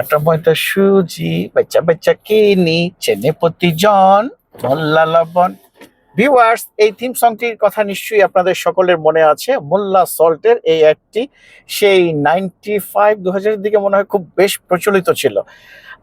আটা ময়দা সুজি বাচ্চা বাচ্চা কিনি, চেনে প্রতিজন, মোল্লা লবণ। ভিউয়ার্স এই থিম সংটির কথা নিশ্চয়ই আপনাদের সকলের মনে আছে। মোল্লা সল্টের এই অ্যাডটি সেই নাইনটি ফাইভ দু দিকে মনে হয় খুব বেশ প্রচলিত ছিল।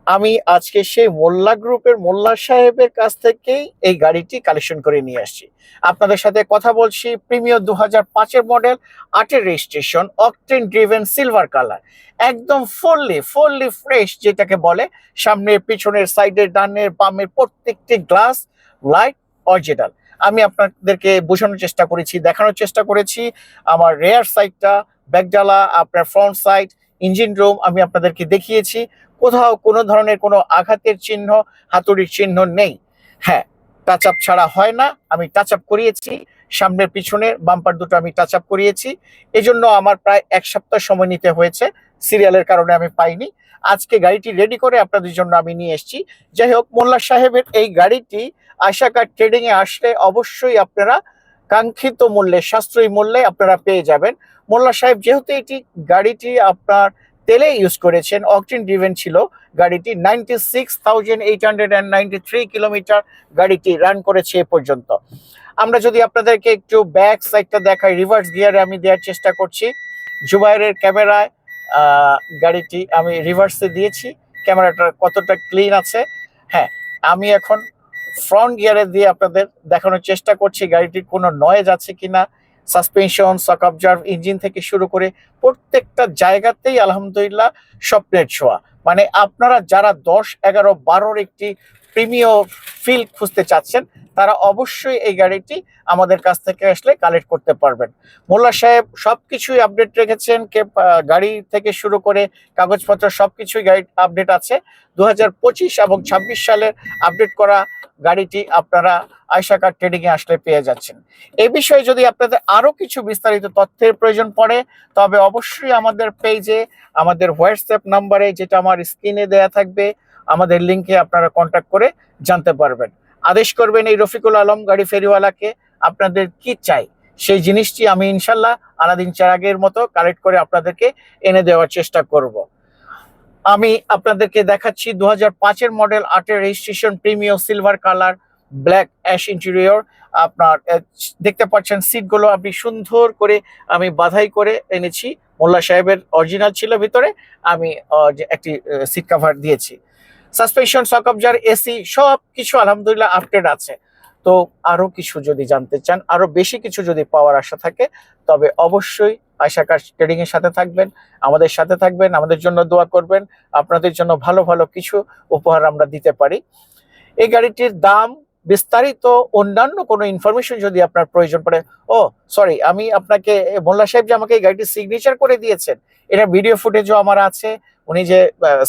আমি আজকে সেই মোল্লা গ্রুপের মোল্লা সাহেবের কাছ থেকেই এই গাড়িটি কালেকশন করে নিয়ে আসছি। আপনাদের সাথে কথা বলছি প্রিমিয়ার দু হাজার মডেল আটের registration octane driven silver colour একদম ফুললি ফুললি ফ্রেশ যেটাকে বলে, সামনের, পিছনের সাইডের ডানের, বামের প্রত্যেকটি গ্লাস লাইট অরিজিনাল আমি আপনাদেরকে বোঝানোর চেষ্টা করেছি, দেখানোর চেষ্টা করেছি। আমার রেয়ার সাইডটা ব্যাকডালা আপনার ফ্রন্ট সাইড ইঞ্জিন রুম আমি আপনাদেরকে দেখিয়েছি। কোথাও কোনো ধরনের কোনো আঘাতের চিহ্ন, হাতুড়ির চিহ্ন নেই। হ্যাঁ টাচ আপ ছাড়া হয় না। আমি টাচ আপ করিয়েছি। সামনের পিছনের বাম্পার দুটো আমি টাচ আপ করিয়েছি। এজন্য আমার প্রায় এক সপ্তাহ সময় নিতে হয়েছে। সিরিয়ালের কারণে আমি পাইনি। আজকে গাড়িটি রেডি করে আপনাদের জন্য আমি নিয়ে এসেছি। যাই হোক, মোল্লা সাহেবের এই গাড়িটি আশাকার ট্রেডিং এ আসলে অবশ্যই আপনারা কাঙ্ক্ষিত মূল্যে, সাশ্রয়ী মূল্যে আপনারা পেয়ে যাবেন। মোল্লা সাহেব, যেহেতু এটি গাড়িটি আপনার তেলে ইউজ করেছেন। অকটিন ড্রিভেন ছিল গাড়িটি ninety six thousand eight hundred and ninety three kilometre গাড়িটি রান করেছে এ পর্যন্ত। আমরা যদি আপনাদেরকে একটু ব্যাক সাইডটা দেখাই রিভার্স গিয়ারে আমি দেওয়ার চেষ্টা করছি। জুবাইরের ক্যামেরায় গাড়িটি আমি রিভার্সে দিয়েছি। ক্যামেরাটা কতটা ক্লিন আছে? হ্যাঁ আমি এখন ফ্রন্ট গিয়ারে দিয়ে আপনাদের দেখানোর চেষ্টা করছি। গাড়িটির কোনো নয়েজ আছে কিনা? সাসপেনশন সক অবজার্ভ ইঞ্জিন থেকে শুরু করে প্রত্যেকটা জায়গাতেই আলহামদুলিল্লাহ স্বপ্নের ছোঁয়া। মানে আপনারা যারা দশ, এগারো, বারোর একটি প্রিমিয় ফিল খুঁজতে চাচ্ছেন, তারা অবশ্যই এই গাড়িটি আমাদের কাছ থেকে আসলে কালেক্ট করতে পারবেন। মোল্লা সাহেব সব কিছুই আপডেট রেখেছেন, কে গাড়ি থেকে শুরু করে কাগজপত্র সব কিছুই গাড়ি আপডেট আছে। দু হাজার পঁচিশ এবং ছাব্বিশ সালের আপডেট করা গাড়িটি আপনারা আয়সাকার ট্রেডিং এ আসলে পেয়ে যাচ্ছেন। এ বিষয়ে যদি আপনাদের আরও কিছু বিস্তারিত তথ্যের প্রয়োজন পড়ে, তবে অবশ্যই আমাদের পেজে আমাদের হোয়াটসঅ্যাপ নাম্বারে যেটা আমার স্ক্রিনে দেয়া থাকবে, আমাদের লিঙ্কে আপনারা কন্ট্যাক্ট করে জানতে পারবেন। আদেশ করবেন এই রফিকুল আলম গাড়ি ফেরিওয়ালাকে, আপনাদের কি চাই? সেই জিনিসটি আমি ইনশাল্লাহ আলাদিন চার আগের মতো কালেক্ট করে আপনাদেরকে এনে দেওয়ার চেষ্টা করব। আমি আপনাদেরকে দেখাচ্ছি দু হাজার মডেল আটের registration premium silver colour black ash interior আপনার দেখতে পাচ্ছেন সিটগুলো আপনি সুন্দর করে আমি বাধাই করে এনেছি। মোল্লা সাহেবের অরিজিনাল ছিল ভিতরে, আমি একটি সিট কভার দিয়েছি। সাসপেনশন সকবজার এসি সব কিছু আলহামদুলিল্লাহ আপডেট আছে। তো আরও কিছু যদি জানতে চান আরও বেশি কিছু যদি পাওয়ার আশা থাকে, তবে অবশ্যই আশাকার ট্রেডিং এর সাথে থাকবেন, আমাদের সাথে থাকবেন, আমাদের জন্য দোয়া করবেন, আপনাদের জন্য ভালো ভালো কিছু উপহার আমরা দিতে পারি। এই গাড়িটির দাম বিস্তারিত অন্যান্য কোনো ইনফরমেশন যদি আপনার প্রয়োজন পড়ে, ও সরি আমি আপনাকে, মোল্লা সাহেব যে আমাকে এই গাড়িটির সিগনেচার করে দিয়েছেন, এটা ভিডিও ফুটেজও আমার আছে, উনি যে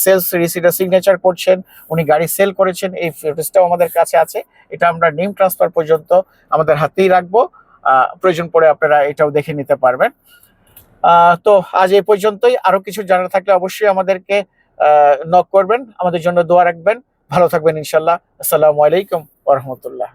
সেলস রিসিটার সিগনেচার করছেন, উনি গাড়ি সেল করেছেন, এই ফুটেজটাও আমাদের কাছে আছে, এটা আমরা নেম ট্রান্সফার পর্যন্ত আমাদের হাতেই রাখব প্রয়োজন পড়ে আপনারা এটাও দেখে নিতে পারবেন। তো আজ এই পর্যন্তই। আরও কিছু জানার থাকলে অবশ্যই আমাদেরকে নক করবেন। আমাদের জন্য দোয়া রাখবেন। ভালো থাকবেন ইনশাল্লাহ। আসসালামু আলাইকুম ওরহমতুল্লাহ